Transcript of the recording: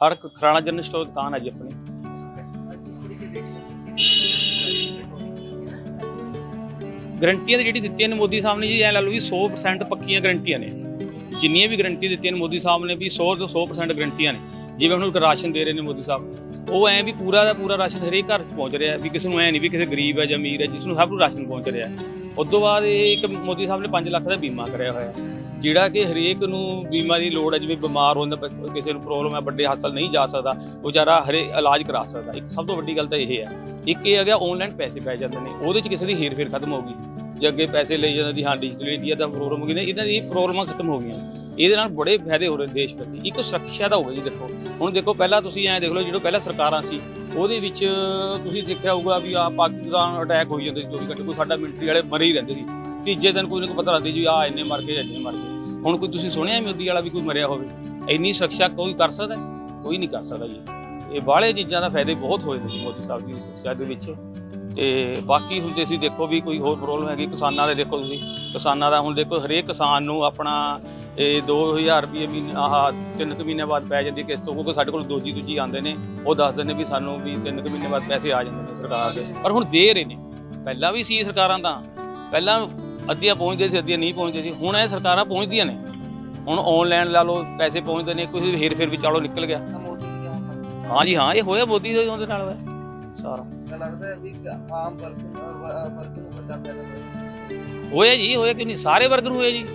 ਹਰ ਇੱਕ Kharana general store ਦੁਕਾਨ ਹੈ ਜੀ ਗਰੰਟੀਆਂ ਦੀ ਜਿਹੜੀ ਦਿੱਤੀਆਂ ਨੇ ਮੋਦੀ ਸਾਹਿਬ ਨੇ ਜੀ, ਐ ਲਾ ਲਓ ਵੀ 100% ਪੱਕੀਆਂ ਗਰੰਟੀਆਂ ਨੇ। ਜਿੰਨੀਆਂ ਵੀ ਗਰੰਟੀ ਦਿੱਤੀਆਂ ਨੇ ਮੋਦੀ ਸਾਹਿਬ ਨੇ ਵੀ 100 ਤੋਂ 100% ਗਰੰਟੀਆਂ ਨੇ। ਜਿਵੇਂ ਹੁਣ ਰਾਸ਼ਨ ਦੇ ਰਹੇ ਨੇ ਮੋਦੀ ਸਾਹਿਬ, ਉਹ ਐ ਵੀ ਪੂਰਾ ਦਾ ਪੂਰਾ ਰਾਸ਼ਨ ਹਰੇਕ ਘਰ ਪਹੁੰਚ ਰਿਹਾ, ਵੀ ਕਿਸੇ ਨੂੰ ਐ ਨਹੀਂ ਵੀ ਕਿਸੇ ਗਰੀਬ ਹੈ ਜਾਂ ਅਮੀਰ ਹੈ, ਜਿਸ ਨੂੰ ਸਭ ਨੂੰ ਰਾਸ਼ਨ ਪਹੁੰਚ ਰਿਹਾ। ਉਸ ਤੋਂ ਬਾਅਦ ਇਹ ਇੱਕ ਮੋਦੀ ਸਾਹਿਬ ਨੇ 5 ਲੱਖ ਦਾ ਬੀਮਾ ਕਰਿਆ ਹੋਇਆ। ਜਿਹੜਾ ਕਿ ਹਰੇਕ ਨੂੰ ਬੀਮਾ ਦੀ ਲੋੜ ਹੈ, ਜਿਵੇਂ ਬਿਮਾਰ ਹੁੰਦਾ ਪ- ਕਿਸੇ ਨੂੰ ਪ੍ਰੋਬਲਮ ਹੈ, ਵੱਡੇ ਹਸਪਤਾਲ ਨਹੀਂ ਜਾ ਸਕਦਾ ਵਿਚਾਰਾ ਹਰੇ, ਇਲਾਜ ਕਰਾ ਸਕਦਾ। ਇੱਕ ਸਭ ਤੋਂ ਵੱਡੀ ਗੱਲ ਤਾਂ ਇਹ ਹੈ। ਇੱਕ ਇਹ ਆ ਗਿਆ ਆਨਲਾਈਨ ਪੈਸੇ ਪੈ ਜਾਂਦੇ ਨੇ। ਉਹਦੇ 'ਚ ਕਿਸੇ ਦੀ ਹੇਰ ਫੇਰ ਖਤਮ ਹੋ ਗਈ। ਜੇ ਅੱਗੇ ਪੈਸੇ ਲਈ ਜਾਂਦੇ ਦੀ, ਹਾਂ ਡਿਜੀਟਲ ਇੰਡੀਆ ਦਾ ਪ੍ਰੋਗਰਾਮ ਹੋ ਗਈ। ਇਹਨਾਂ ਦੀ ਪ੍ਰੋਬਲਮਾਂ ਖਤਮ ਹੋ ਗਈਆਂ। ਇਹਦੇ ਨਾਲ ਬੜੇ ਫਾਇਦੇ ਹੋ ਰਹੇ ਦੇਸ਼ ਪ੍ਰਤੀ। ਇੱਕ ਸੁਰੱਖਿਆ ਦਾ ਹੋਵੇ ਜੀ ਦੇਖੋ। ਹੁਣ ਦੇਖੋ, ਪਹਿਲਾਂ ਤੁਸੀਂ ਐਂ ਦੇਖ ਲਓ, ਜਿਹੜੀਆਂ ਪਹਿਲਾਂ ਸਰਕਾਰਾਂ ਸੀ, ਉਹਦੇ ਵਿੱਚ ਤੁਸੀਂ ਦੇਖਿਆ ਹੋਊਗਾ ਵੀ ਆ ਪਾਕਿਸਤਾਨ ਅਟੈਕ ਹੋਈ ਜਾਂਦੇ ਸੀ 24 ਘੰਟੇ। ਕੋਈ ਸਾਡਾ ਮਿਲਟਰੀ ਵਾਲੇ ਮਰੇ ਹੀ ਰਹਿੰਦੇ ਸੀ। ਤੀਜੇ ਦਿਨ ਕੋਈ ਨਾ ਕੋਈ ਪਤਾ ਲੱਗਦੀ ਜੀ ਆ ਇੰਨੇ ਮਰ ਗਏ, ਇੰਨੇ ਮਰ ਗਏ। ਹੁਣ ਕੋਈ ਤੁਸੀਂ ਸੁਣਿਆ ਮੋਦੀ ਵਾਲਾ ਵੀ ਕੋਈ ਮਰਿਆ ਹੋਵੇ? ਇੰਨੀ ਸੁਰੱਖਿਆ ਕੋਈ ਕਰ ਸਕਦਾ ਕੋਈ ਨਹੀਂ ਕਰ ਸਕਦਾ ਜੀ। ਇਹ ਬਾਹਲੇ ਚੀਜ਼ਾਂ ਦਾ ਫਾਇਦੇ ਬਹੁਤ ਹੋਏ ਨੇ ਮੋਦੀ ਸਾਹਿਬ ਦੀ ਸਿੱਖਿਆ ਦੇ ਵਿੱਚ। ਤੇ ਬਾਕੀ ਹੁਣ ਤੁਸੀਂ ਦੇਖੋ ਵੀ ਕੋਈ ਹੋਰ ਪ੍ਰੋਬਲਮ ਹੈਗੀ ਕਿਸਾਨਾਂ ਦੇ, ਦੇਖੋ ਤੁਸੀਂ ਕਿਸਾਨਾਂ ਦਾ ਹੁਣ ਦੇਖੋ ਹਰੇਕ ਕਿਸਾਨ ਨੂੰ ਆਪਣਾ ਇਹ 2000 ਰੁਪਏ ਮਹੀਨੇ ਆਹ ਤਿੰਨ ਕੁ ਮਹੀਨੇ ਬਾਅਦ ਪੈ ਜਾਂਦੀ ਕਿਸ਼ਤ ਕਿਉਂਕਿ ਸਾਡੇ ਕੋਲ ਦੋਜੀ ਦੂਜੀ ਆਉਂਦੇ ਨੇ ਉਹ ਦੱਸਦੇ ਨੇ ਵੀ ਸਾਨੂੰ ਵੀ ਤਿੰਨ ਕੁ ਮਹੀਨੇ ਬਾਅਦ ਪੈਸੇ ਆ ਜਾਂਦੇ ਨੇ ਸਰਕਾਰ ਦੇ। ਪਰ ਹੁਣ ਦੇ ਰਹੇ ਨੇ। ਪਹਿਲਾਂ ਵੀ ਸੀ ਸਰਕਾਰਾਂ ਤਾਂ। ਪਹਿਲਾਂ ਅੱਧੀਆਂ ਪਹੁੰਚਦੇ ਸੀ ਅੱਧੀਆਂ ਨਹੀਂ ਪਹੁੰਚਦੇ ਸੀ। ਹੁਣ ਇਹ ਸਰਕਾਰਾਂ ਪਹੁੰਚਦੀਆਂ ਨੇ। ਹੁਣ ਆਨਲਾਈਨ ਲਾ ਲਓ ਪੈਸੇ ਪਹੁੰਚਦੇ ਨੇ ਕੁਝ ਹੇਰ ਫੇਰ ਵੀ ਚਾਲੋ ਨਿਕਲ ਗਿਆ। ਹਾਂ ਜੀ ਹਾਂ ਇਹ ਹੋਇਆ ਮੋਦੀ ਦੇ ਉਹਦੇ ਨਾਲ ਹੋਇਆ। ਸਾਰਾ। ਤਾਂ ਲੱਗਦਾ ਵੀ ਆਮ ਵਰਗ ਵਰਗ ਨੂੰ ਵੱਡਾ ਫਾਇਦਾ ਹੋਇਆ। ਹੋਇਆ ਜੀ ਹੋਇਆ ਕਿ ਨਹੀਂ? ਸਾਰੇ ਵਰਗ ਨੂੰ ਹੋਇਆ ਜੀ।